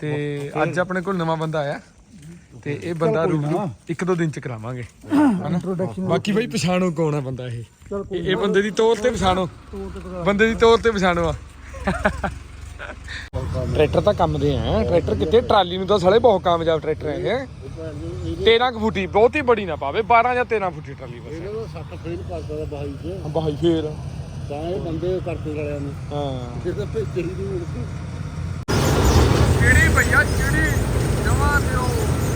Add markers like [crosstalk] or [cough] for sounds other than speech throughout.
ਤੇ ਅੱਜ ਆਪਣੇ ਕੋਲ ਨਵਾਂ ਬੰਦਾ ਆਇਆ ਤੇ ਇਹ ਬੰਦਾ ਰੂਬਰੂ ਇੱਕ ਦੋ ਦਿਨ ਚ ਕਰਾਵਾਂਗੇ? ਬਾਕੀ ਬਈ ਪਛਾਣੋ ਕੌਣ ਆ ਬੰਦਾ ਇਹ? ਇਹ ਬੰਦੇ ਦੀ ਤੌਰ ਤੇ ਪਛਾਣੋ। ਬੰਦੇ ਦੀ ਤੌਰ ਤੇ ਪਛਾਣੋ ਆ। ਟਰੈਕਟਰ ਤਾਂ ਕੰਮ ਦੇ ਆ। ਟਰੈਕਟਰ ਕਿੱਥੇ? ਟਰਾਲੀ ਨੂੰ ਤਾਂ ਸਾਲੇ ਬਹੁਤ ਕਾਮਯਾਬ ਟਰੈਕਟਰ ਹੈ ਇਹ। 13 ਕੁ ਫੁੱਟੀ ਬਹੁਤੀ ਬੜੀ ਨਾ ਪਾਵੇ। 12 ਜਾਂ 13 ਫੁੱਟੀ ਟਰਾਲੀ ਬਸ। ਇਹਨਾਂ ਦਾ ਫੇਲ ਕਰਦਾ ਬਾਈ ਚ। ਬਾਈ ਫੇਰ। ਤਾਂ ਇਹ ਬੰਦੇ ਕਰਦੇ ਵਾਲਿਆਂ ਨੇ। ਹਾਂ। ਜਿਹਦਾ ਭੇਜੀ ਦੀ ਉੜਦੀ ਚਿੜੀ ਭਈਆ ਚਿੜੀ ਜਮਾ ਦਿਓ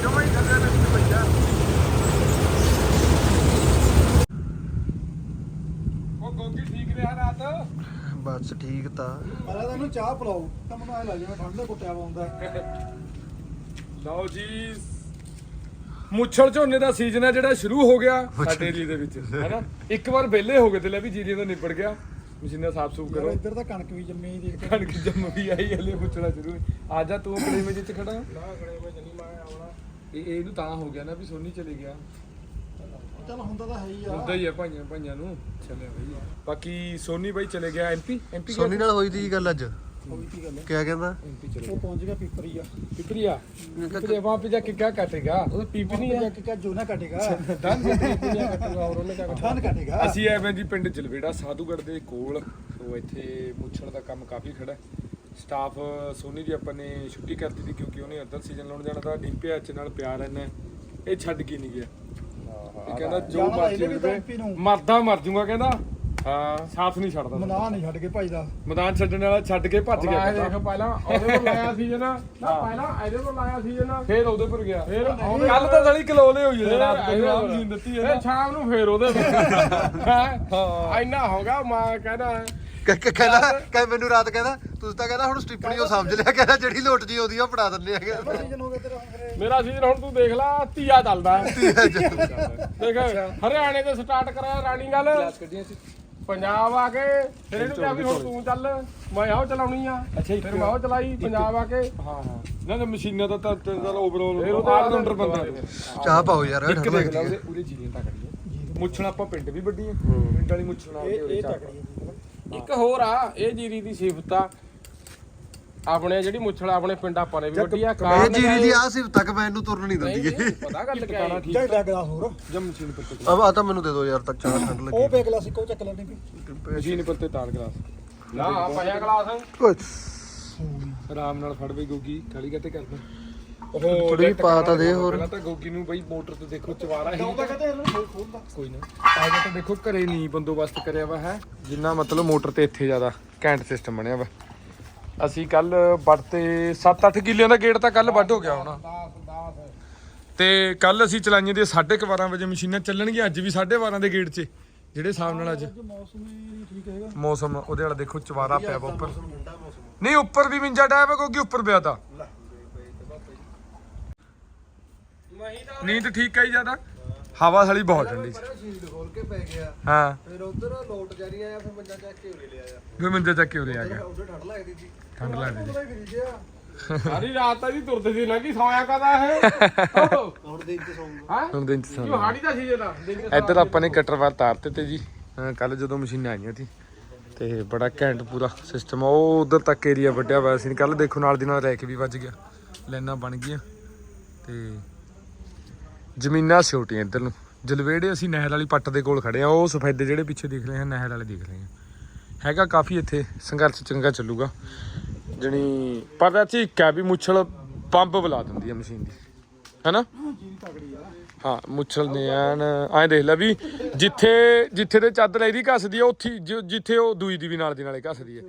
ਜਮਾ ਹੀ ਥੱਲੇ ਲੱਗੀ ਭਈਆ। ਉਹ ਗੋਗੀ ਠੀਕ ਰਿਹਾ ਰਾਤ? ਬਸ ਠੀਕ ਤਾਂ। ਪਹਿਲਾਂ ਤਾਂ ਇਹਨੂੰ ਚਾਹ ਪਿਲਾਓ। ਤਾਂ ਮੈਨੂੰ ਐ ਲੱਗ ਜਿਵੇਂ ਠੰਡ ਦਾ ਕੁੱਟਿਆ ਪਾਉਂਦਾ ਲਓ ਜੀ ਮੁੱਛਲ ਝੋਨੇ ਦਾ ਸੀਜ਼ਨ ਹੈ ਜਿਹੜਾ ਸ਼ੁਰੂ ਹੋ ਗਿਆ ਸਾਡੇ ਏਰੀਏ ਦੇ ਵਿੱਚ ਹੈਨਾ? ਇੱਕ ਵਾਰ ਵਿਹਲੇ ਹੋ ਗਏ ਤੇ ਲੈ ਵੀ ਜੀਰੀ ਦਾ ਨਿਬੜ ਗਿਆ। ਮਸ਼ੀਨਾਂ ਸਾਫ਼ ਸੂਫ ਕਰੋ। ਇੱਧਰ ਤਾਂ ਕਣਕ ਵੀ ਜੰਮੀ ਦੇਖ ਕੇ। ਕਣਕ ਜੰਮ ਵੀ ਆਈ ਹਲੇ ਮੁੱਛਣਾ ਸ਼ੁਰੂ। ਆ ਜਾ ਤੂੰ ਆਪਣੇ ਵਿੱਚ ਚ ਖੜਾ। ਨਾ ਖੜੇ ਮੈਂ ਜੰਨੀ ਮੈਂ ਆਉਣਾ। ਇਹ ਇਹਨੂੰ ਤਾਂ ਹੋ ਗਿਆ ਨਾ ਵੀ ਸੋਨੀ ਚਲੇ ਗਿਆ। ਚੱਲ ਹੁੰਦਾ ਤਾਂ ਹੈ ਹੀ ਆ। ਹੁੰਦਾ ਹੀ ਆ ਭਾਈਆਂ ਭਾਈਆਂ ਨੂੰ। ਚੱਲਿਆ ਬਈ। ਬਾਕੀ ਸੋਨੀ ਬਾਈ ਚਲੇ ਗਿਆ ਐਮਪੀ ਐਮਪੀ ਸੋਨੀ ਨਾਲ ਹੋਈ ਤੀ ਗੱਲ ਅੱਜ। ਕਿਆ ਕਹਿੰਦਾ? ਉਹ ਪਹੁੰਚ ਗਿਆ ਪਿਪਰੀਆ ਪਿਪਰੀਆ ਤੇ ਵਾਂ ਜਾ ਕੇ ਕਿਆ ਕੱਟੇਗਾ? ਉਹ ਪੀਪ ਨਹੀਂ ਹੈ ਕਿ ਕਾ ਜੋਨਾ ਕੱਟੇਗਾ? ਦੰਦ ਪਿਪਰੀਆ ਕੱਟੇਗਾ ਹੋਰ ਉਹਨੇ ਕਿਆ ਕੱਟਣਾ? ਕੱਟੇਗਾ। ਅਸੀਂ ਐਵੇਂ ਜੀ ਪਿੰਡ ਜਲਵੇੜਾ ਸਾਧੂਗੜ ਦੇ ਕੋਲ ਸੋ ਇੱਥੇ ਮੁੱਛਣ ਦਾ ਕੰਮ ਕਾਫੀ ਖੜਾ। ਸਟਾਫ ਸੋਨੀ ਜੀ ਆਪਾਂ ਨੇ ਛੁੱਟੀ ਕਰਤੀ ਸੀ ਕਿਉਂਕਿ ਉਹਨੇ ਅੰਦਰ ਸੀਜ਼ਨ ਲਾਉਣ ਜਾਣਾ ਤਾਂ ਡੀਪੀ ਐਚ ਨਾਲ ਪਿਆਰ ਇਹਨਾਂ ਇਹ ਛੱਡ ਕੇ ਨਹੀਂ ਗਿਆ। ਇਹ ਕਹਿੰਦਾ ਜੋ ਮਰਜ਼ੀ ਹੋਵੇ ਮਰਦਾ ਮਰ ਜੂਗਾ ਕਹਿੰਦਾ। ਹਾਂ। ਸਾਥ ਨਹੀਂ ਛੱਡਦਾ ਮਨਾ ਨਹੀਂ ਛੱਡ ਕੇ ਭਜਦਾ ਮੈਦਾਨ ਛੱਡਣ ਵਾਲਾ ਛੱਡ ਕੇ ਭੱਜ ਗਿਆ ਦੇਖ ਕਹਿੰਦਾ। ਪਹਿਲਾਂ ਉਹਦੇ ਕੋਲ ਲਾਇਆ ਸੀ ਜਨਾ ਨਾ। ਪਹਿਲਾਂ ਇਹਦੇ ਕੋਲ ਲਾਇਆ ਸੀ ਜਨਾ ਫੇਰ ਉਹਦੇ ਪਰ ਗਿਆ। ਫੇਰ ਕੱਲ ਤਾਂ ਸੜੀ ਕਲੋਲੇ ਹੋਈ ਹੈ ਰਾਤ ਨੂੰ ਆਪ। ਜੀਨ ਦਿੱਤੀ ਇਹ ਹੈ ਸ਼ਾਮ ਨੂੰ। ਫੇਰ ਉਹਦੇ ਹਾਂ। ਹਾਂ। ਇੰਨਾ ਹੋ ਗਿਆ ਮੈਂ ਕਹਿੰਦਾ ਕ- ਕ- ਕਹਿੰਦਾ ਕਹਿੰਦਾ ਮੈਨੂੰ ਰਾਤ ਕਹਿੰਦਾ ਤੁਸੀਂ ਤਾਂ ਕਹਿੰਦਾ ਹੁਣ ਸਟਿੱਪਣੀ ਉਹ ਸਮਝ ਲਿਆ ਕਹਿੰਦਾ ਜਿਹੜੀ ਲੋਟ ਜੀ ਆਉਂਦੀ ਆ ਉਹ ਪੜਾ ਦਿੰਦੇ ਹੈਗੇ। ਸੀਜ਼ਨ ਹੋ ਗਿਆ ਤੇਰਾ ਹੁਣ ਫਿਰ। ਮੇਰਾ ਸੀਜ਼ਨ ਹੁਣ ਤੂੰ ਦੇਖ ਲੈ ਧੀਆ ਚੱਲਦਾ ਦੇਖ ਹਰਿਆਣੇ ਤੋਂ ਸਟਾਰਟ ਕਰਿਆ ਰਾਣੀ ਗੱਲ ਕੱਢੀਆਂ ਸੀ। ਪੰਜਾਬ ਆ ਕੇ ਫਿਰ ਇਹਨੂੰ ਕਿਹਾ ਵੀ ਹੁਣ ਤੂੰ ਚੱਲ ਮੈਂ ਆਹ ਚਲਾਉਣੀ ਆ। ਅੱਛਾ, ਫਿਰ ਮੈਂ ਉਹ ਚਲਾਈ ਪੰਜਾਬ ਆ ਕੇ। ਹਾਂ ਹਾਂ। ਨਾ ਨਾ ਮਸ਼ੀਨਾਂ ਦਾ ਤਾਂ ਤਾਂ ਓਵਰਆਲ ਆਲ ਰਾਊਂਡਰ ਬੰਦਾ। ਚਾਹ ਪਾਓ ਯਾਰ ਇੱਕ ਠੰਡ ਦੇਖ ਲੈ ਲੱਗਦੀ ਉਹਦੇ ਹੈ ਉਹਦੇ ਜੀਰੀਆਂ ਤਾਂ ਕਰੀਏ ਮੁੱਛਣਾ ਆਪਾਂ ਪਿੰਡ ਵੀ ਵੱਡੀਆਂ ਪਿੰਡ ਵਾਲੀ ਮੁੱਛਣਾ ਇਹ ਇਹ ਤਕੜੀ ਇੱਕ ਹੋਰ ਆ ਇਹ ਜੀਰੀ ਦੀ ਸਿਫਤ ਆ। ਆਪਣੇ ਜਿਹੜੀ ਮੁੱਛਲ ਆਪਣੇ ਪਿੰਡ ਆਪਾਂ ਨੇ ਵੀ ਵੱਡੀ ਆ ਇਹ ਕਾਰਨ ਜੀਰੀ ਦੀ ਆ ਸਿਫਤ ਤੱਕ ਮੈਨੂੰ ਤੁਰਨ ਨਹੀਂ ਦਿੰਦੀ। ਪਤਾ ਗੱਲ ਕਿਆ ਹੈ। ਜਾਈ ਲੱਗਦਾ ਹੋਰ। ਜਮ ਮਸ਼ੀਨ ਪਰ ਤੇ ਅਬ ਆ ਤਾਂ ਮੈਨੂੰ ਦੇ ਦਿਓ ਯਾਰ ਤਾਂ ਚਾਹ ਠੰਡ ਉਹ ਲੱਗੀ ਪੇ ਕਲਾਸਿਕ ਉਹ ਚੱਕ ਲੈਣੀ ਵੀ। ਮਸ਼ੀਨ ਪਰ ਤੇ ਤਾਰ ਗਲਾਸ। ਨਾ ਪਾਇਆ ਗਲਾਸ। ਓਏ। ਆਰਾਮ ਨਾਲ ਫੜ ਬਈ ਗੋਗੀ ਕਾਲੀ ਕਾਤੇ ਕਰਦਾ ਉਹ ਥੋੜ੍ਹੀ ਪਾ ਤਾਂ ਦੇ ਹੋਰ। ਪਹਿਲਾਂ ਤਾਂ ਗੋਗੀ ਨੂੰ ਬਈ ਮੋਟਰ ਤੇ ਦੇਖੋ ਚਵਾਰਾ ਹੀ। ਤਾਂ ਕਹਿੰਦੇ ਇਹਨੂੰ? ਖੋਲ ਖੋਲਦਾ ਕੋਈ ਨਾ। ਆਜਾ ਤਾਂ ਦੇਖੋ ਘਰੇ ਨਹੀਂ ਬੰਦੋਬਸਤ ਕਰਿਆ ਵਾ ਹੈ। ਜਿੰਨਾ ਮਤਲਬ ਮੋਟਰ ਤੇ ਇੱਥੇ ਜ਼ਿਆਦਾ ਘੈਂਟ ਸਿਸਟਮ ਬਣਿਆ ਵਾ। ਅਸੀਂ ਕੱਲ ਵੱਢ ਤੇ 7-8 ਕਿੱਲਿਆਂ ਦਾ ਗੇਟ ਤਾਂ ਕੱਲ ਵੱਢ ਹੋ ਗਿਆ ਹੋਣਾ। 10 10 ਤੇ ਕੱਲ ਅਸੀਂ ਚਲਾਈਆਂ ਦੇ 12:30 ਵਜੇ ਮਸ਼ੀਨਾਂ ਚੱਲਣਗੀਆਂ ਅੱਜ ਵੀ 12:30 ਦੇ ਗੇਟ 'ਚ ਜਿਹੜੇ ਹਿਸਾਬ ਨਾਲ ਅੱਜ। ਮੌਸਮ ਹੀ ਠੀਕ ਹੈਗਾ ਮੌਸਮ ਉਹਦੇ ਵਾਲਾ ਦੇਖੋ ਚਵਾਰਾ ਪਿਆ ਵਾ ਉੱਪਰ। ਨਹੀਂ ਉੱਪਰ ਵੀ ਮਿੰਜਾ ਡਾਇਆ ਵਾ ਕਿਉਂਕਿ ਉੱਪਰ ਪਿਆ ਤਾਂ। ਨੀਂਦ ਠੀਕ ਆਈ ਜ਼ਿਆਦਾ। ਹਵਾ ਸਾਲੀ ਬਹੁਤ ਠੰਡੀ ਸੀ। ਸ਼ੀਲਡ ਖੋਲ ਕੇ ਪੈ ਗਿਆ ਹਾਂ। ਫਿਰ ਉਧਰ ਲੋਟ ਜਾਰੀ ਆਇਆ ਫਿਰ ਮੰਜਾ ਚੱਕ ਕੇ ਉਰੇ ਲਿਆ ਫਿਰ ਮੰਜਾ ਚੱਕ ਕੇ ਉਰੇ ਆ ਗਿਆ। ਉਧਰ ਠੰਡ ਲੱਗਦੀ ਸੀ। ਠੰਡ ਲੱਗਦੀ ਸੀ ਹੀ ਸਾਰੀ ਰਾਤ ਤਾਂ ਜੀ ਤੁਰਦੇ ਸੀ ਨਾ ਕਿ ਸੌਇਆ ਕਦਾ ਇਹ? ਹੁਣ ਦਿਨ ਚ ਸੌਂਗਾ। ਹਾਂ? ਹੁਣ ਦਿਨ ਚ ਜੋ ਸਾਨੂੰ ਹਾੜੀ ਦਾ ਦਿਨ ਚ ਇੱਧਰ ਆਪਾਂ ਨੇ ਕਟਰ ਵਾਰ ਤਾਰਤੇ ਤੇ ਜੀ। ਕੱਲ ਜਦੋਂ ਮਸ਼ੀਨਾਂ ਆਈਆਂ ਸੀ। ਤੇ ਬੜਾ ਘੈਂਟ ਪੂਰਾ ਸਿਸਟਮ ਉਹ ਉਧਰ ਤੱਕ ਏਰੀਆ ਵੱਡਿਆ ਹੋਇਆ ਸੀ। ਕੱਲ ਦੇਖੋ ਨਾਲ ਦੀ ਨਾਲ ਰੈਕ ਵੀ ਵੱਜ ਗਿਆ। ਲਾਈਨਾਂ ਬਣ ਗਈਆਂ। ਤੇ ਜ਼ਮੀਨਾਂ ਛੋਟੀਆਂ ਇੱਧਰ ਨੂੰ। ਜਲਵੇੜੇ ਅਸੀਂ ਨਹਿਰ ਵਾਲੀ ਪੱਟ ਦੇ ਕੋਲ ਖੜੇ ਆ। ਉਹ ਸਫੈਦੇ ਜਿਹੜੇ ਪਿੱਛੇ ਦਿਖ ਰਹੇ ਆ ਨਹਿਰ ਵਾਲੇ ਦਿਖ ਰਹੇ ਆ ਹੈਗਾ ਕਾਫੀ ਇੱਥੇ ਸੰਘਰਸ਼ ਚੰਗਾ ਚੱਲੂਗਾ। ਜਣੀ ਪਰ 'ਚ ਇੱਕ ਹੈ ਵੀ ਮੁੱਛਲ ਪੰਪ ਬੁਲਾ ਦਿੰਦੀ ਹੈ ਮਸ਼ੀਨ ਦੀ। ਹੈਨਾ? ਆ ਹਾਂ ਮੁੱਛਲ ਨੇ ਐਨ ਐਂ ਦੇਖ ਲੈ ਵੀ ਜਿੱਥੇ ਜਿੱਥੇ ਤੇ ਚਾਦਰ ਇਹਦੀ ਘਸਦੀ ਆ ਉੱਥੇ ਜਿੱਥੇ ਉਹ ਦੂਈ ਦੀ ਵੀ ਨਾਲ ਦੀ ਨਾਲੇ ਘਸਦੀ ਹੈ।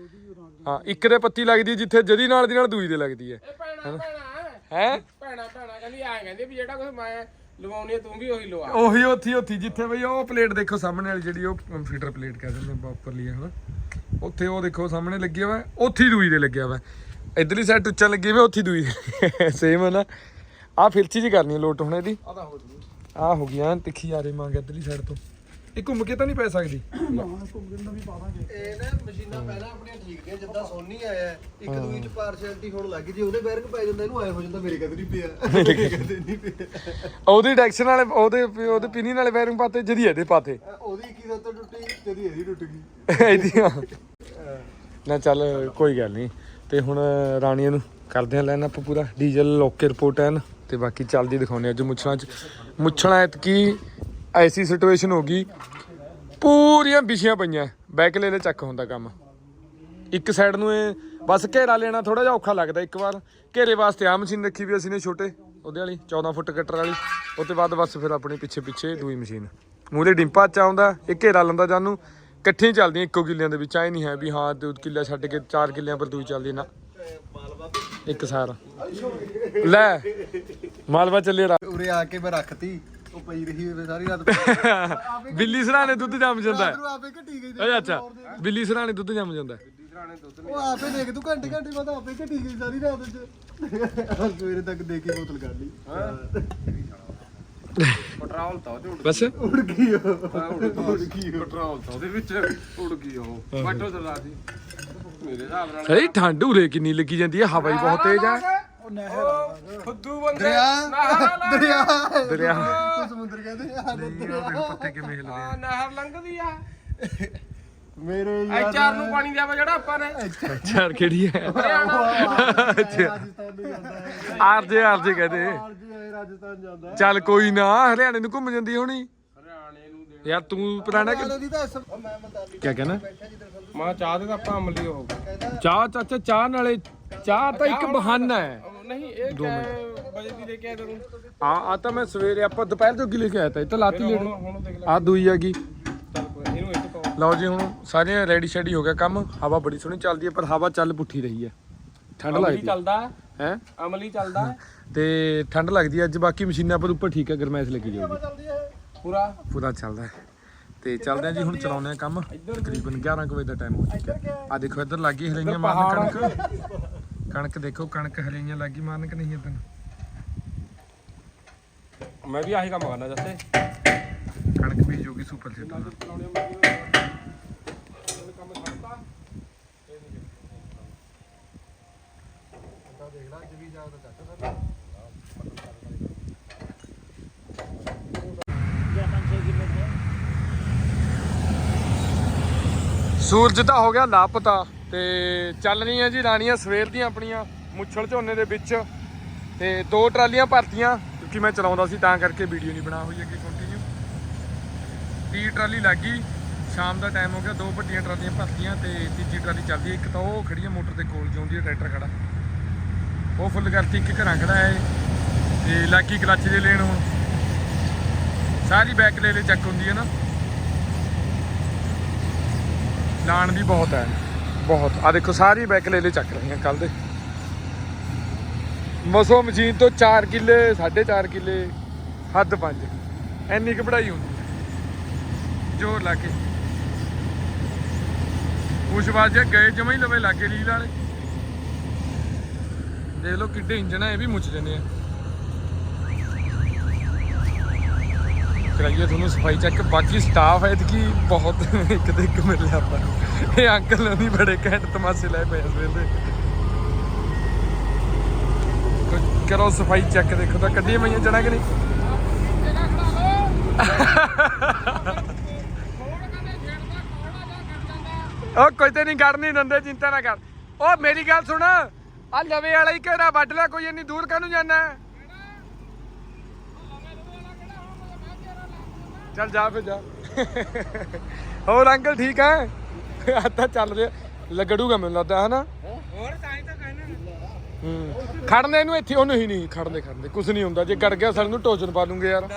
ਹਾਂ ਇੱਕ ਦੇ ਪੱਤੀ ਲੱਗਦੀ ਜਿੱਥੇ ਜਦੀ ਨਾਲ ਦੀ ਨਾਲ ਦੂਈ ਦੇ ਲੱਗਦੀ ਹੈ। ਹੈ? ਭੈਣਾ ਭੈਣਾ ਕਹਿੰਦੀ ਆ ਕਹਿੰਦੀ ਵੀ ਜਿਹੜਾ ਕੁਝ ਮੈਂ ਲਵਾਉਣੀ ਆ ਤੂੰ ਵੀ ਉਹੀ ਲਵਾ। ਉਹੀ ਉੱਥੀ ਉੱਥੀ ਜਿੱਥੇ ਬਈ ਉਹ ਪਲੇਟ ਦੇਖੋ ਸਾਹਮਣੇ ਵਾਲੀ ਜਿਹੜੀ ਉਹ ਫੀਡਰ ਪਲੇਟ ਕਹਿ ਦਿੰਦੇ ਆਪਾਂ ਉੱਪਰਲੀ ਹਨਾ? ਉੱਥੇ ਉਹ ਦੇਖੋ ਸਾਹਮਣੇ ਲੱਗਿਆ ਵਾ ਉੱਥੇ ਦੂਈ ਦੇ ਲੱਗਿਆ ਵਾ ਇਧਰਲੀ ਸਾਈਡ ਟੁੱਚਾ ਲੱਗੀ ਵਾ ਉੱਥੇ ਦੂਈ। [laughs] ਸੇਮ ਹੈ ਨਾ? ਆਹ ਫਿਰਚੀ ਜੀ ਕਰਨੀ ਲੋਟ ਹੁਣ ਇਹਦੀ ਆਦਾ ਹੋ ਜੂ। ਆਹ ਹੋ ਗਿਆ ਤਿੱਖੀ ਆ ਰਹੀ ਮੰਗ ਇਧਰਲੀ ਸਾਈਡ ਤੋਂ। ਇਹ ਘੁੰਮ ਕੇ ਤਾਂ ਨਹੀਂ ਪੈ ਸਕਦੀ। ਨਾ ਘੁੰਮਣ ਨੂੰ ਵੀ ਪਾਵਾਂਗੇ ਇਹ ਨਾ ਮਸ਼ੀਨਾਂ ਪਹਿਲਾਂ ਆਪਣੀਆਂ ਠੀਕ ਨੇ ਜਿੱਦਾਂ ਸੋਨੀ ਆਇਆ ਹੈ, ਇੱਕ ਦੂਜੀ ਚ ਪਾਰਸ਼ੈਲਿਟੀ ਹੋਣ ਲੱਗੀ ਜੇ ਉਹਦੇ ਬੈਰਕ ਪੈ ਜਾਂਦਾ ਇਹਨੂੰ ਆਏ ਹੋ ਜਾਂਦਾ ਮੇਰੇ ਕਦੇ ਨਹੀਂ ਪਿਆ। [laughs] ਮੇਰੇ ਕਦੇ ਨਹੀਂ ਪਿਆ। ਉਹਦੀ ਡਾਇਰੈਕਸ਼ਨ ਵਾਲੇ ਉਹਦੇ ਉਹਦੇ ਪਿਨੀ ਵਾਲੇ ਬੈਰਿੰਗ ਪਾਤੇ ਜਦੀ ਇਹਦੇ ਪਾਤੇ। ਉਹਦੀ ਕੀ ਤੋਂ ਟੁੱਟੀ ਜਦੀ ਇਹਦੀ ਟੁੱਟ ਗਈ। [laughs] ਇਹਦੀਆਂ। ਨਾ ਚੱਲ ਕੋਈ ਗੱਲ ਨਹੀਂ। ਤੇ ਹੁਣ ਰਾਣੀਆਂ ਨੂੰ ਕਰਦੇ ਆ ਲੈਣ ਆਪਾਂ ਪੂਰਾ ਡੀਜ਼ਲ ਓਕੇ ਰਿਪੋਰਟ ਐਨ ਤੇ ਬਾਕੀ ਚੱਲਦੀ ਦਿਖਾਉਣੇ ਅੱਜ ਮੁੱਛਲਾਂ ਚ। ਮੁੱਛਲਾਂ ਐਤਕੀ ਐਸੀ ਸਿਚੁਏਸ਼ਨ ਹੋ ਗਈ, ਪੂਰੀਆਂ ਵਿਛੀਆਂ ਪਈਆਂ। ਬੈਕ ਲੈ ਲੈ ਚੱਕ ਹੁੰਦਾ ਕੰਮ। ਇੱਕ ਸਾਈਡ ਨੂੰ ਇਹ ਬਸ ਘੇਰਾ ਲੈਣਾ ਥੋੜਾ ਜਿਹਾ ਔਖਾ ਲੱਗਦਾ ਇੱਕ ਵਾਰ। ਘੇਰੇ ਵਾਸਤੇ ਆ ਮਸ਼ੀਨ ਰੱਖੀ ਵੀ ਅਸੀਂ ਨੇ ਛੋਟੇ, ਉਹਦੇ ਵਾਲੀ 14 ਫੁੱਟ ਕਟਰ ਵਾਲੀ। ਉਹ ਤੋਂ ਬਾਅਦ ਬਸ ਫਿਰ ਆਪਣੇ ਪਿੱਛੇ ਪਿੱਛੇ ਦੂਈ ਮਸ਼ੀਨ ਮੂਹਰੇ ਡਿੰਪਾ ਚ ਆਉਂਦਾ, ਇਹ ਘੇਰਾ ਲੰਦਾ ਜਾਨੂੰ। ਇਕੱਠੀਆਂ ਹੀ ਚੱਲਦੀਆਂ, ਇੱਕੋ ਕਿੱਲਿਆਂ ਦੇ ਵਿੱਚ। ਐ ਨਹੀਂ ਹੈ ਵੀ ਹਾਂ, ਦੋ ਕਿੱਲਾ ਛੱਡ ਕੇ ਚਾਰ ਕਿੱਲਿਆਂ ਪਰ ਦੂਈ ਚੱਲਦੀ ਨਾ। ਇੱਕ ਸਾਰ। ਲੈ, ਮਾਲਵਾ ਚੱਲੇ ਰਾ ਉਰੇ ਆ ਕੇ ਮੈਂ ਰੱਖਤੀ। ਉਹ ਪਈ ਰਹੀ ਹੋਵੇ ਸਾਰੀ ਰਾਤ। ਬਿੱਲੀ ਸਰਾਣੇ ਦੁੱਧ ਜੰਮ ਜਾਂਦਾ ਤੂੰ ਆਪੇ ਘਟੀ ਗਈ ਹੈ ਓਏ ਅੱਛਾ ਬਿੱਲੀ ਸਰਾਣੇ ਦੁੱਧ ਜੰਮ ਜਾਂਦਾ ਹੈ। ਉਹ ਆਪੇ ਦੇਖ ਤੂੰ ਘੰਟੇ ਘੰਟੇ ਬਾਅਦ ਆਪੇ ਘਟੀ ਗਈ ਸਾਰੀ ਰਾਤ ਚ ਸਵੇਰੇ ਤੱਕ ਦੇ ਕੇ ਬੋਤਲ ਕੱਢ ਲਈ। ਪੈਟਰੋਲ ਤਾਂ ਉਹਦੇ ਬਸ। ਉੜ ਗਈ ਉਹ। ਉੜ ਗਈ। ਉਹ। ਪੈਟਰੋਲ ਤਾਂ ਉਹਦੇ ਵਿੱਚ ਉੜ ਗਈ ਉਹ। ਬੈਠੋ ਸਰਦਾਰ ਜੀ। ਮੇਰੇ ਹਿਸਾਬ ਨਾਲ ਸਹੀ ਠੰਡ ਉਰੇ ਕਿੰਨੀ ਲੱਗੀ ਜਾਂਦੀ ਹੈ ਹਵਾ ਹੀ ਬਹੁਤ ਤੇਜ਼ ਹੈ। ਉਹ ਨਹਿਰ ਖੁੱਦੂ ਬੰਦੇ ਦਰਿਆ। ਨਹਿਰ ਦਰਿਆ। ਦਰਿਆ। ਤੂੰ ਸਮੁੰਦਰ ਕਹਿੰਦੇ ਆ। ਦਰਿਆ ਪੱਤੇ ਕਿਵੇਂ ਹਿਲਦੇ ਆ। ਨਹਿਰ ਲੰਘਦੀ ਆ। ਮੇਰੇ ਐ ਚਾਰ ਨੂੰ ਪਾਣੀ ਦਿਆ ਜਿਹੜਾ ਆਪਾਂ ਨੇ। ਚਾਰ ਕਿਹੜੀ ਹੈ ਅੱਛਾ। ਰਾਜਸਥਾਨ ਨੂੰ ਜਾਂਦਾ ਹੈ ਆਰਜੇ ਆਰਜੇ ਕਹਦੇ। ਆਰਜੀ ਰਾਜਸਥਾਨ ਜਾਂਦਾ ਹੈ ਚੱਲ ਕੋਈ ਨਾ ਹਰਿਆਣੇ ਨੂੰ ਘੁੰਮ ਜਾਂਦੀ ਹੋਣੀ। ਹਰਿਆਣੇ ਨੂੰ ਦੇ ਯਾਰ ਤੂੰ ਪੁਰਾਣਾ ਕਿ ਉਹਦੀ ਤਾਂ ਇਸ- ਉਹ ਮੈਂ ਬਤਾ ਕਿਆ ਕਹਿਣਾ? ਮਾਂ ਚਾਹ ਦੇ ਤਾਂ ਆਪਾਂ ਅਮਲੀ ਹੋ ਗਏ। ਚਾਹ ਚਾਚਾ ਚਾਹ ਨਾਲੇ ਚਾਹ ਤਾਂ ਇੱਕ ਬਹਾਨਾ ਹੈ। ਵਜੇ ਦੀ ਲੈ ਕੇ ਆਇਆ ਤੈਨੂੰ? ਆ ਆ ਤਾਂ ਮੈਂ ਸਵੇਰੇ ਆਪਾਂ ਦੁਪਹਿਰ ਜੋਗੀ ਲੈ ਕੇ ਆਇਆ ਤਾ ਇਹ ਤਾਂ ਲਾਤੀ ਹੁਣ ਦੇਖ ਲੈ। ਆ ਦੂਈ ਆ ਗਈ। ਚੱਲ ਕੋਈ ਇਹਨੂੰ ਇੱਥੇ ਪਾਓ। ਲਓ ਜੀ ਹੁਣ ਸਾਰੇ ਰੈਡੀ ਸ਼ੈਡੀ ਹੋ ਗਿਆ ਕੰਮ। ਹਵਾ ਬੜੀ ਸੋਹਣੀ ਚੱਲਦੀ ਹੈ ਪਰ ਹਵਾ ਚੱਲ ਪੁੱਠੀ ਰਹੀ ਹੈ ਠੰਡ ਅਮਲੀ ਲੱਗਦੀ ਚੱਲਦਾ? ਹੈ? ਅਮਲੀ ਚੱਲਦਾ? ਤੇ ਠੰਡ ਲੱਗਦੀ ਹੈ ਅੱਜ ਬਾਕੀ ਮਸ਼ੀਨਾਂ ਪਰ ਉੱਪਰ ਠੀਕ ਹੈ ਗਰਮੈਸ਼ ਲੱਗੀ ਜਾਊਗੀ। ਪੂਰਾ? ਪੂਰਾ ਚੱਲਦਾ ਹੈ। ਤੇ ਚੱਲਦੇ ਆ ਜੀ ਹੁਣ ਚਲਾਉਂਦੇ ਆ ਕੰਮ। ਤਕਰੀਬਨ 11 ਕੁ ਵਜੇ ਦਾ ਟਾਈਮ ਹੋ ਚੁੱਕਾ ਆ ਦੇਖੋ ਇੱਧਰ ਲੱਗੀ ਹਲੀਆਂ ਮਾਰਨ ਕਣਕ। ਕਣਕ ਦੇਖੋ ਕਣਕ ਹਲੀਆਂ ਲੱਗੀ ਮਾਰਨ ਕਿ ਨਹੀਂ ਇਦਾਂ ਮੈਂ ਵੀ ਆਹੀ ਕੰਮ ਕਰਨਾ ਜੱਸੇ। ਕਣਕ ਬੀਜ ਹੋਗੀ ਸੁਪਰ ਛੱਡਤਾ ਸੂਰਜ ਤਾਂ ਹੋ ਗਿਆ ਲਾਪਤਾ। ਤੇ ਚੱਲ ਰਹੀਆਂ ਜੀ ਰਾਣੀਆਂ ਸਵੇਰ ਦੀਆਂ ਆਪਣੀਆਂ ਮੁੱਛਲ ਝੋਨੇ ਦੇ ਵਿੱਚ ਤੇ ਦੋ ਟਰਾਲੀਆਂ ਭਰਤੀਆਂ, ਕਿਉਂਕਿ ਮੈਂ ਚਲਾਉਂਦਾ ਸੀ ਤਾਂ ਕਰਕੇ ਵੀਡੀਓ ਨਹੀਂ ਬਣਾ ਹੋਈ ਅੱਗੇ ਕੰਟੀਨਿਊ ਤੀ ਟਰਾਲੀ ਲੱਗ ਗਈ, ਸ਼ਾਮ ਦਾ ਟਾਈਮ ਹੋ ਗਿਆ, ਦੋ ਵੱਡੀਆਂ ਟਰਾਲੀਆਂ ਭਰਤੀਆਂ ਤੇ ਤੀਜੀ ਟਰਾਲੀ ਚੱਲਦੀ ਹੈ। ਇੱਕ ਤਾਂ ਉਹ ਖੜੀ ਹੈ ਮੋਟਰ ਦੇ ਕੋਲ ਜਾਂਦੀ ਹੈ ਟਰੈਕਟਰ ਖੜਾ। ਉਹ ਫੁੱਲ ਕਰਤੀ, ਇੱਕ ਘਰਾਂ ਖੜਾ ਹੈ। ਤੇ ਲਾਕੀ ਕਲੱਚ ਦੇ ਲੈਣ ਹੁਣ। ਸਾਰੀ ਬੈਕ ਲੈ ਲੈ ਚੱਕ ਹੁੰਦੀ ਹੈ ਨਾ। ਲਾਣ ਵੀ ਬਹੁਤ ਹੈ। ਬਹੁਤ। ਆ ਦੇਖੋ, ਸਾਰੀ ਬੈਕ ਲੈ ਲੈ ਚੱਕ ਰਹੀਆਂ ਕੱਲ ਦੇ। ਮਸੋ ਮਸ਼ੀਨ ਤੋਂ 4 ਕਿੱਲੇ 4.5 ਕਿੱਲੇ, ਹੱਦ 5 ਐਨੀ ਕੁ ਪੜਾਈ ਹੁੰਦੀ ਜੋਰ ਲਾ ਕੇ। ਕੁਛ ਵਾਜੇ ਗਏ, ਜਮਾ ਹੀ ਲਵੇ ਲਾਗੇ ਲੀਲ ਵਾਲੇ। ਦੇਖ ਲਓ ਕਿੱਡੇ ਇੰਜਣ ਆ, ਇਹ ਵੀ ਮੁੱਚ ਜਾਂਦੇ ਆ। ਕਰਾਈਏ, ਤੁਹਾਨੂੰ ਸਫ਼ਾਈ ਚੈੱਕ ਬਾਕੀ ਸਟਾਫ ਹੈ ਕਿ ਬਹੁਤ ਇੱਕ ਤੇ ਇੱਕ ਮਿਲਿਆ ਆਪਾਂ ਇਹ ਅੰਕਲ ਨਹੀਂ ਬੜੇ ਘੈਂਟ ਤਮਾਸ਼ੇ ਲੈ ਪਏ ਇਸ ਵੇਲੇ ਕਰੋ ਸਫ਼ਾਈ ਚੈੱਕ ਦੇਖੋ ਤਾਂ ਕੱਢੀਆਂ ਪਈਆਂ ਜਣਾ ਕਿ ਨਹੀਂ? ਉਹ ਕੋਈ ਤੇ ਨਹੀਂ ਕੱਢ ਨਹੀਂ ਦਿੰਦੇ, ਚਿੰਤਾ ਨਾ ਕਰ। ਉਹ ਮੇਰੀ ਗੱਲ ਸੁਣ ਆ ਲਵੇ ਵਾਲਾ ਹੀ ਘੇਰਾ ਵੱਢ ਲੈ ਕੋਈ ਇੰਨੀ ਦੂਰ ਕਾਹਨੂੰ ਜਾਣਾ? ਚੱਲ ਜਾ ਫਿਰ ਜਾ। ਹੋਰ ਅੰਕਲ ਠੀਕ ਹੈ? ਆ ਤਾਂ ਚੱਲ ਰਿਹਾ। ਲੱਗੜੂਗਾ ਮੈਨੂੰ ਲੱਗਦਾ ਹਨਾ? ਹੋਰ ਤਾਂ ਹੀ ਤਾਂ ਕਹਿਣਾ ਹੂੰ। ਖੜਨੇ ਇਹਨੂੰ ਇੱਥੇ ਉਹ ਨਹੀਂ ਨਹੀਂ ਖੜਨੇ ਖੜਨੇ ਕੁਝ ਨਹੀਂ ਹੁੰਦਾ। ਜੇ ਗੜ ਗਿਆ ਸਾਨੂੰ ਨੂੰ ਟੋਚਨ ਪਾ ਲੂੰਗੇ ਯਾਰ।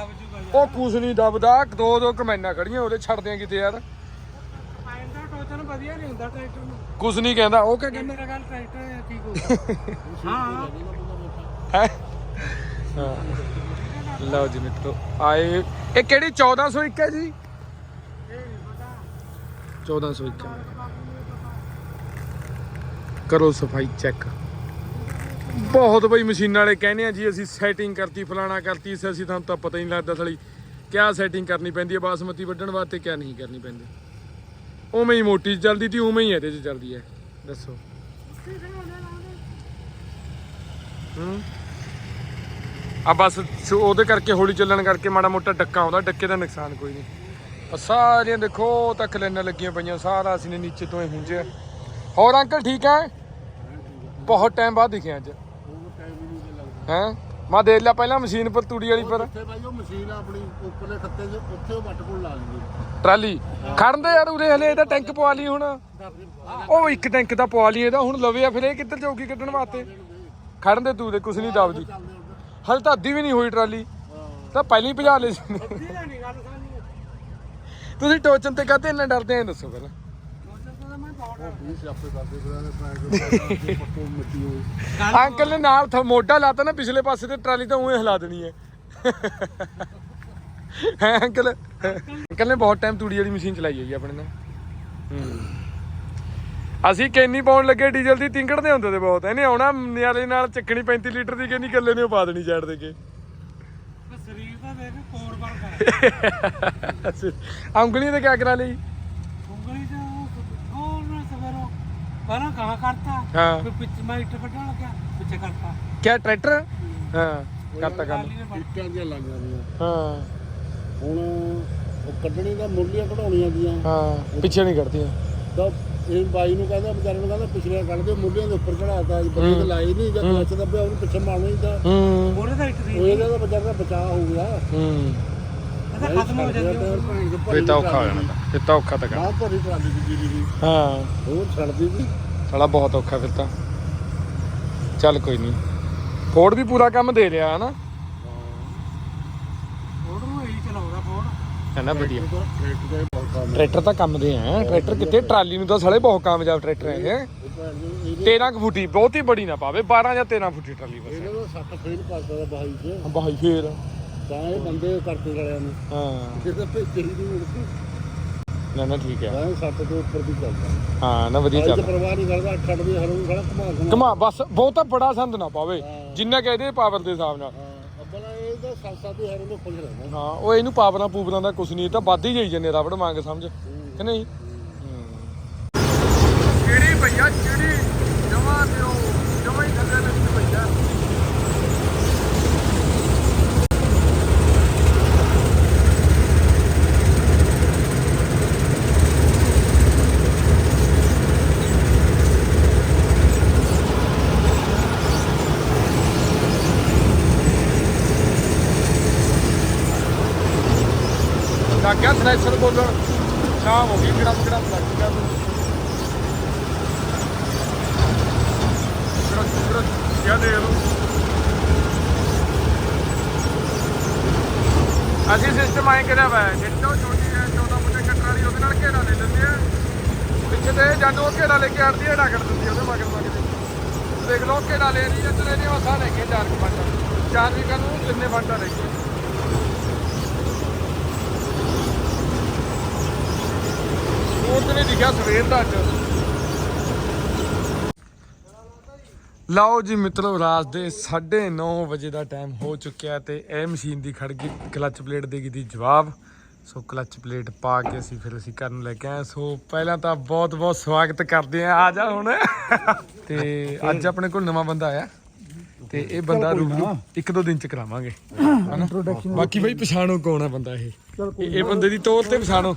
ਉਹ ਕੁਝ ਨਹੀਂ ਦਬਦਾ। ਦੋ ਦੋ ਕਮੈਨਾਂ ਖੜੀਆਂ ਉਹਦੇ ਛੱਡਦੇ ਆ ਕਿਤੇ ਯਾਰ। ਵਧੀਆ ਨਹੀਂ ਹੁੰਦਾ ਟਰੈਕਟਰ ਨੂੰ। ਕੁਝ ਨਹੀਂ ਕਹਿੰਦਾ। ਉਹ ਕਹਿੰਦਾ? ਮੇਰਾ ਗੱਲ ਟਰੈਕਟਰ ਠੀਕ ਹੋਊਗਾ। [laughs] ਹਾਂ। ਹੈ? ਹਾਂ। ਲਓ ਜੀ ਮਿੱਤਰੋ, ਆਏ ਇਹ ਕਿਹੜੀ 1401 ਹੈ ਜੀ? 1401 ਕਰੋ ਸਫ਼ਾਈ ਚੈੱਕ। ਬਹੁਤ ਬਈ ਮਸ਼ੀਨਾਂ ਵਾਲੇ ਕਹਿੰਦੇ ਆ ਜੀ, ਅਸੀਂ ਸੈਟਿੰਗ ਕਰਤੀ, ਫਲਾਣਾ ਕਰਤੀ, ਇਸ ਅਸੀਂ ਤੁਹਾਨੂੰ ਤਾਂ ਪਤਾ ਹੀ ਨਹੀਂ ਲੱਗਦਾ ਸਾਲੀ, ਕਿਆ ਸੈਟਿੰਗ ਕਰਨੀ ਪੈਂਦੀ ਹੈ ਬਾਸਮਤੀ ਵੱਢਣ ਵਾਸਤੇ ਕਿਆ ਨਹੀਂ ਕਰਨੀ ਪੈਂਦੀ। ਉਵੇਂ ਹੀ ਮੋਟੀ ਚੱਲਦੀ ਤੀ, ਉਵੇਂ ਹੀ ਇਹਦੇ 'ਚ ਚੱਲਦੀ ਹੈ। ਦੱਸੋ। ਹੂੰ? ਆ ਬਸ ਸ- ਉਹਦੇ ਕਰਕੇ ਹੌਲੀ ਚੱਲਣ ਕਰਕੇ ਮਾੜਾ ਮੋਟਾ ਡੱਕਾ ਆਉਂਦਾ ਡੱਕੇ ਦਾ ਨੁਕਸਾਨ ਕੋਈ ਨਹੀਂ। ਆ ਸਾਰੀਆਂ ਦੇਖੋ ਉਹ ਤੱਕ ਲੈਣਾ ਲੱਗੀਆਂ ਪਈਆਂ ਸਾਰਾ ਅਸੀਂ ਨੇ ਨੀਚੇ ਤੋਂ ਹੀ ਹੁੰਜਿਆ ਹੋਰ ਅੰਕਲ ਠੀਕ ਹੈ? ਬਹੁਤ ਟਾਈਮ ਬਾਅਦ ਦਿਖੇ ਅੱਜ। ਹੈ? ਮੈਂ ਦੇਖ ਲਿਆ ਪਹਿਲਾਂ ਮਸ਼ੀਨ ਪਰ ਤੂੜੀ ਵਾਲੀ ਪਰ। ਉੱਥੇ ਬਾਈ ਉਹ ਮਸ਼ੀਨ ਆਪਣੀ ਉੱਪਰਲੇ ਖੱਤੇ 'ਚ ਉੱਥੇ ਉਹ ਵੱਟ ਕੋਲ ਲਾ ਲਈ ਟਰਾਲੀ। ਖੜਨ ਦੇ ਯਾਰ ਉਰੇ ਹਲੇ ਇਹਦਾ ਟੈਂਕ ਪਵਾ ਲਈ ਹੁਣ। ਉਹ ਇੱਕ ਟੈਂਕ ਦਾ ਪਵਾ ਲਈ ਇਹਦਾ ਹੁਣ ਲਵੇ ਆ ਫਿਰ ਇਹ ਕਿੱਧਰ ਜਾਊਗੀ ਕੱਢਣ ਵਾਸਤੇ? ਖੜਨ ਦੇ ਤੂੰ ਦੇ ਕੁਛ ਨਹੀਂ ਦਬਦੀ ਹਲ ਤਾਂ ਅੱਧੀ ਵੀ ਨਹੀਂ ਹੋਈ ਟਰਾਲੀ। ਤਾਂ ਪਹਿਲਾਂ ਹੀ ਭਜਾ ਲਈ ਸੀ। ਤੁਸੀਂ ਟੋਚਨ ਤੇ ਕਾਹਤੇ ਇੰਨਾ ਡਰਦੇ ਆਂ ਦੱਸੋ ਪਹਿਲਾਂ। ਅੰਕਲ ਨੇ ਨਾਲ ਥ ਮੋਢਾ ਲਾਤਾ ਨਾ, ਪਿਛਲੇ ਪਾਸੇ ਤੇ ਟਰਾਲੀ ਤਾਂ ਉਵੇਂ ਹਿਲਾ ਦੇਣੀ ਹੈ। ਹੈ, ਅੰਕਲ? ਅੰਕਲ ਨੇ ਬਹੁਤ ਟਾਈਮ ਤੂੜੀ ਵਾਲੀ ਮਸ਼ੀਨ ਚਲਾਈ ਹੈ ਆਪਣੇ ਨਾਲ। ਹੂੰ। ਅਸੀਂ ਕੈਨੀ ਪਾਉਣ ਲੱਗੇ ਡੀਜ਼ਲ ਦੀ ਤਿੰਗੜਦੇ ਹੁੰਦੇ ਤੇ ਬਹੁਤ। ਇਹਨੇ ਆਉਣਾ ਨਿਆਰੇ ਨਾਲ ਚੱਕਣੀ 35 ਲੀਟਰ ਦੀ ਕੈਨੀ ਗੱਲੇ ਨੇ ਉਹ ਪਾ ਦੇਣੀ ਸਾਈਡ ਦੇ ਕੇ। ਸਰੀਰ ਦਾ ਦੇਖ ਕੋਰ ਵਰਗਾ [laughs] ਉਂਗਲੀ ਤੇ ਕਿਆ ਕਰਾ ਲਈ? ਉਂਗਲੀ ਤੇ ਉਹ ਨਾ ਸਵੇਰੋ ਪਹਿਲਾਂ ਕਹਾ ਕਰਤਾ ਹਾਂ। ਫਿਰ ਪਿੱਛੇ ਮੈਂ ਇੱਟ ਕੱਢਣ ਲੱਗਿਆ ਪਿੱਛੇ ਕਰਤਾ। ਕਿਆ ਟਰੈਕਟਰ? ਹਾਂ। ਕਰਤਾ ਕੰਮ। ਇੱਟਾਂ ਦੀਆਂ ਲੱਗ ਜਾਂਦੀਆਂ। ਹਾਂ। ਹੁਣ ਉਹ ਕੱਢਣੀ ਦਾ ਮੁੱਲੀਆਂ ਕਢਾਉਣੀਆਂ ਦੀਆਂ ਹਾਂ ਪਿੱਛੇ ਨਹੀਂ ਕਰਦੀਆਂ ਤਾਂ ਇਹ ਬਾਈ ਨੂੰ ਕਹਿੰਦਾ ਵਿਚਾਰੇ ਨੂੰ ਕਹਿੰਦਾ ਪਿਛਲੇ ਕੱਢ ਦੇ ਮੁੱਲੀਆਂ ਦੇ ਉੱਪਰ ਚੜਾਤਾ ਬੰਦੇ ਤੇ ਲਾਈ ਨਹੀਂ ਜਦ ਕਲਚ ਦੱਬਿਆ ਉਹਨੂੰ ਪਿੱਛੇ ਮਾਰਨਾ ਹੀ ਤਾਂ। ਮੋਰੇ ਦਾ ਇੱਟ ਦੀ ਉਹ ਇਹਦਾ ਤਾਂ ਵਿਚਾਰੇ ਦਾ ਬਚਾਅ ਹੋ ਗਿਆ। ਹੂੰ। ਇਹਦਾ ਖਤਮ ਹੋ ਜਾਂਦੀ ਉਹ। ਫਿਰ ਤਾਂ ਔਖਾ ਹੋ ਜਾਣਾ ਫਿਰ ਤਾਂ ਔਖਾ ਤਾਂ ਕਰ ਬਾਹਰ ਭਰੀ ਟਰਾਲੀ ਦੀ ਜੀਰੀ ਦੀ ਹਾਂ। ਹੋਰ ਛੱਡਦੀ ਸੀ। ਸਾਲਾ ਬਹੁਤ ਔਖਾ ਫਿਰ ਤਾਂ। ਚੱਲ ਕੋਈ ਨਹੀਂ। ਫੋਰਡ ਵੀ ਪੂਰਾ ਕੰਮ ਦੇ ਰਿਹਾ ਨਾ ਫੋੜ ਨੂੰ ਇਹੀ ਚਲਾਉਂਦਾ ਫੋੜ ਨਾ ਵਧੀਆ। ਟਰੈਕਟਰ ਤਾਂ ਕੰਮ ਦੇ ਆ ਟਰੈਕਟਰ ਕਿਤੇ ਟਰਾਲੀ ਨੂੰ ਤਾਂ ਸਾਲੇ ਬਹੁਤ ਕਾਮਯਾਬ ਟਰੈਕਟਰ ਹੈ ਇਹ। ਇਹ ਭੈਣ ਜੀ, ਇਹਦੇ 13 ਕੁ ਫੁੱਟੀ ਬਹੁਤੀ ਬੜੀ ਨਾ ਪਾਵੇ 12 ਜਾਂ 13 ਫੁੱਟੀ ਟਰਾਲੀ ਬਸ। ਇਹਨੇ ਤਾਂ ਸੱਟ ਫੇਲ ਪਾਸਾ ਦਾ ਬਾਈ ਬਾਈ ਫੇਰ। ਤਾਂ ਇਹ ਬੰਦੇ ਕਰਦੇ ਗਲਿਆਂ ਨੂੰ। ਹਾਂ। ਜਿਹਦੇ ਭੇਜੇ ਹੀ ਨਹੀਂ ਉੜਦੀ ਨਾ ਨਾ ਠੀਕ ਹੈ। ਤਾਂ ਸੱਟ ਤੋਂ ਉੱਪਰ ਦੀ ਚੱਲਦਾ ਹਾਂ ਨਾ ਵਧੀਆ ਅੱਜ ਚੱਲ ਪਰਵਾਹ ਨਹੀਂ ਕਰਦਾ ਅੱਠ ਅੱਠ ਦੇ ਹਰੂ ਖੜਾ ਘੁਮਾ ਘੁਮਾ ਕਮਾ ਬਸ ਬਹੁਤਾ ਬੜਾ ਸੰਦ ਨਾ ਪਾਵੇ। ਜਿੰਨਾ ਕਿ ਇਹਦੇ ਪਾਵਰ ਦੇ ਹਿਸਾਬ ਨਾਲ। ਹਾਂ ਅੱਬਲਾ ਇਹ ਤਾਂ ਸੱਤ ਦੇ ਹਰੂ ਨੂੰ ਖੁਸ਼ ਰਹਿੰਦਾ। ਹਾਂ ਉਹ ਇਹਨੂੰ ਪਾਵਰਾਂ ਪੂਵਰਾਂ ਦਾ ਕੁਛ ਨਹੀਂ ਇਹ ਤਾਂ ਵੱਧ ਹੀ ਜਾਈ ਜਾਂਦੇ ਰਬੜ ਮੰਗ ਸਮਝ। ਕਿ ਨਹੀਂ? ਕਿਹੜੀ ਭਈਆ ਕਿਹੜੀ ਜਮਾ ਦਿਓ ਜਮਾ ਹੀ ਥੱਲੇ ਲੱਗੀ ਗਿਆ ਲੱਗਿਆ ਥ੍ਰੈਸ਼ਰ ਬੋਲਣ ਸ਼ਾਮ ਹੋ ਗਈ, ਕਿਹੜਾ ਕਿਹੜਾ ਲੱਗ ਗਿਆ। ਕਿਹੜਾ ਕਿਹੜਾ ਦੇ ਲੋ ਅਸੀਂ ਸਿਸਟਮ ਆਏ ਕਰਿਆ ਵਾ ਜਿੱਤੋਂ ਛੋਟੀ ਹੈ 14 ਫੁੱਟੇ ਕੱਟਣ ਵਾਲੀ ਉਹਦੇ ਨਾਲ ਘੇਰਾ ਲੈ ਲੈਂਦੇ ਆ। ਪਿੱਛੇ ਤੇ ਜਦ ਉਹ ਘੇਰਾ ਲੈ ਕੇ ਆੜਦੀ ਹੈ ਡਾਕੜ ਦਿੰਦੀ ਉਹਦੇ ਮਗਰ ਮਗਰ ਦੇਖ ਲਓ, ਘੇਰਾ ਲੈ ਰਹੀ ਹੈ, ਤੇ ਇਹਨੇ ਵਸਾ ਲੈ ਕੇ ਚਾਰ ਕੁ ਪੰਜ ਚਾਰ ਵੀ ਕਾਨੂੰ ਤਿੰਨੇ ਫੰਟਾ ਲੈ ਕੇ। ਉਹ ਤੇ ਨਹੀਂ ਦਿਖਿਆ ਸਵੇਰ ਦਾ ਅੱਜ। ਲਓ ਜੀ ਮਿੱਤਰੋ ਰਾਤ ਦੇ 9:30 ਵਜੇ ਦਾ ਟਾਈਮ ਹੋ ਚੁੱਕਿਆ ਤੇ ਇਹ ਮਸ਼ੀਨ ਦੀ ਖੜ ਗਈ ਕਲੱਚ ਪਲੇਟ ਦੇ ਗਈ ਦੀ ਜਵਾਬ। ਸੋ ਕਲੱਚ ਪਲੇਟ ਪਾ ਕੇ ਅਸੀਂ ਫਿਰ ਅਸੀਂ ਕਰਨ ਲੈ ਕੇ ਆਏ। ਸੋ ਪਹਿਲਾਂ ਤਾਂ ਬਹੁਤ ਬਹੁਤ ਸਵਾਗਤ ਕਰਦੇ ਆ ਆ ਜਾ ਹੁਣ। ਤੇ ਅੱਜ ਆਪਣੇ ਕੋਲ ਨਵਾਂ ਬੰਦਾ ਆਇਆ। ਤੇ ਇਹ ਬੰਦਾ ਰੂਬਰੂ ਇੱਕ ਦੋ ਦਿਨ ਚ ਕਰਾਵਾਂਗੇ। ਹਨਾ? ਬਾਕੀ ਬਈ ਪਛਾਣੋ ਕੌਣ ਆ ਬੰਦਾ ਇਹ? ਇਹ ਬੰਦੇ ਦੀ ਤੌਰ ਤੇ ਪਛਾਣੋ।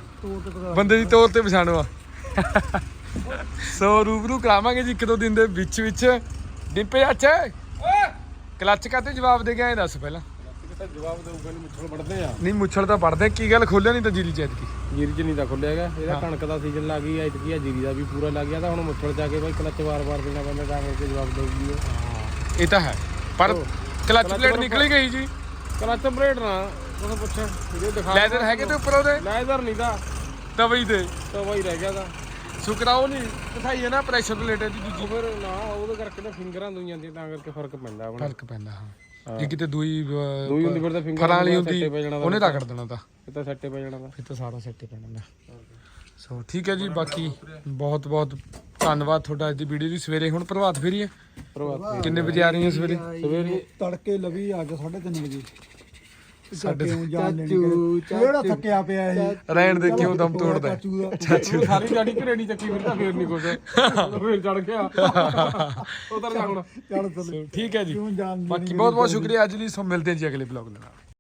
ਬੰਦੇ ਦੀ ਤੌਰ ਤੇ ਪਛਾਣੋ ਆ। ਸੋ ਰੂਬਰੂ ਕਰਾਵਾਂਗੇ ਜੀ ਇੱਕ ਦੋ ਦਿਨ ਦੇ ਵਿੱਚ ਵਿੱਚ। ਡਿੰਪੇ ਅੱਛਾ ਕਲੱਚ ਕਾਤੇ ਜਵਾਬ ਦੇ ਗਿਆ ਇਹ ਦੱਸ ਪਹਿਲਾਂ। ਜਵਾਬ ਦੇਊਗਾ ਨਹੀਂ ਮੁੱਛਲ ਵੜਦੇ ਆ। ਨਹੀਂ ਮੁੱਛਲ ਤਾਂ ਪੜਦੇ ਕੀ ਗੱਲ ਖੋਲਿਆ ਨਹੀਂ ਤਾਂ ਜੀਰੀ ਚ ਐਤਕੀ? ਜੀਰੀ ਚ ਨਹੀਂ ਤਾਂ ਖੁੱਲਿਆ ਹੈਗਾ ਇਹਦਾ ਕਣਕ ਦਾ ਸੀਜ਼ਨ ਲੱਗ ਗਿਆ ਇਤਕੀ ਆ ਜੀਰੀ ਦਾ ਵੀ ਪੂਰਾ ਲੱਗ ਗਿਆ। ਤਾਂ ਹੁਣ ਮੁੱਛਲ ਜਾ ਕੇ ਬਾਈ ਕਲੱਚ ਵਾਰ-ਵਾਰ ਦੇਣਾ ਪੈਂਦਾ ਤਾਂ ਕਰਕੇ ਜਵਾਬ ਦੇਊਗੀ ਉਹ। ਇਹ ਤਾਂ ਹੈ। ਪਰ ਕਲੱਚ ਪਲੇਟ ਨਿਕਲ ਹੀ ਗਈ ਜੀ। ਕਲੱਚ ਬਰੇਡ ਨਾ ਉਹਨੂੰ ਪੁੱਛ ਵੀਡੀਓ ਦਿਖਾ। ਲੈਦਰ ਹੈਗੇ ਤੇ ਉੱਪਰ ਉਹਦੇ? ਲੈਦਰ ਨਹੀਂ ਦਾ ਤਵਈ ਤੇ ਤਾਂ ਬਾਈ ਰਹਿ ਗਿਆ ਤਾਂ। ਸੁਕਰਾਓ ਨਹੀਂ ਦਿਖਾਈ ਹੈ ਨਾ ਪ੍ਰੈਸ਼ਰ ਪਲੇਟ ਦੀ ਦੂਜੀ। ਉਹ ਫਿਰ ਨਾ ਉਹਦੇ ਕਰਕੇ ਤਾਂ ਫਿੰਗਰਾਂ ਦੁਈ ਜਾਂਦੀਆਂ ਤਾਂ ਕਰਕੇ ਫ਼ਰਕ ਪੈਂਦਾ ਆਪਣਾ। ਫ਼ਰਕ ਪੈਂਦਾ ਹਾਂ। ਜੇ ਕਿਤੇ ਦੂਈ ਦੂਈ ਹੁੰਦੀ ਫਿਰ ਤਾਂ ਫਿੰਗਰ ਫਰਾਂ ਵਾਲੀ ਹੁੰਦੀ ਪੈ ਜਾਣਾ ਉਹਨੇ ਰਗੜ ਦੇਣਾ ਤਾਂ। ਇਹ ਤਾਂ ਸੱਟੇ ਪੈ ਜਾਣਾ ਤਾਂ। ਫਿਰ ਤਾਂ ਸਾਰਾ ਸੈੱਟ ਹੀ ਪੈਣਾ ਦਾ ਸੋ ਠੀਕ ਹੈ ਜੀ ਬਾਕੀ ਬਹੁਤ ਬਹੁਤ ਧੰਨਵਾਦ ਤੁਹਾਡਾ ਅੱਜ ਦੀ ਵੀਡੀਓ ਦੀ ਸਵੇਰੇ ਹੁਣ ਪ੍ਰਭਾਤ ਫੇਰੀ ਹੈ। ਪ੍ਰਭਾਤ ਕਿੰਨੇ ਵਜੇ ਆ ਰਹੀ ਹੈ ਸਵੇਰੇ? ਸਵੇਰੇ ਤੜਕੇ ਲਵੀ ਆ ਕੇ 3:30 ਵਜੇ। ਸਾਡੇ ਲੈਣੀ ਕਿਹੜਾ ਥੱਕਿਆ ਪਿਆ ਇਹ? ਰਹਿਣ ਦੇ ਕਿਉਂ ਦਮ ਤੋੜਦਾ? ਚਾਚੂ ਦਾ। ਚਾਚੂ ਸਾਰੀ ਗਾੜੀ ਘਰੇੜੀ ਚੱਕੀ ਫਿਰਦਾ ਫੇਰ ਨਹੀਂ ਕੁਛ। ਫੇਰ ਚੜ ਗਿਆ। ਉਧਰ ਜਾ ਹੁਣ। ਸੋ ਠੀਕ ਹੈ ਜੀ। ਬਾਕੀ ਬਹੁਤ ਬਹੁਤ ਸ਼ੁਕਰੀਆ। ਅੱਜ ਲਈ ਸੋ ਮਿਲਦੇ ਹਾਂ ਜੀ ਅਗਲੇ ਬਲੌਗ ਦੇ ਨਾਲ।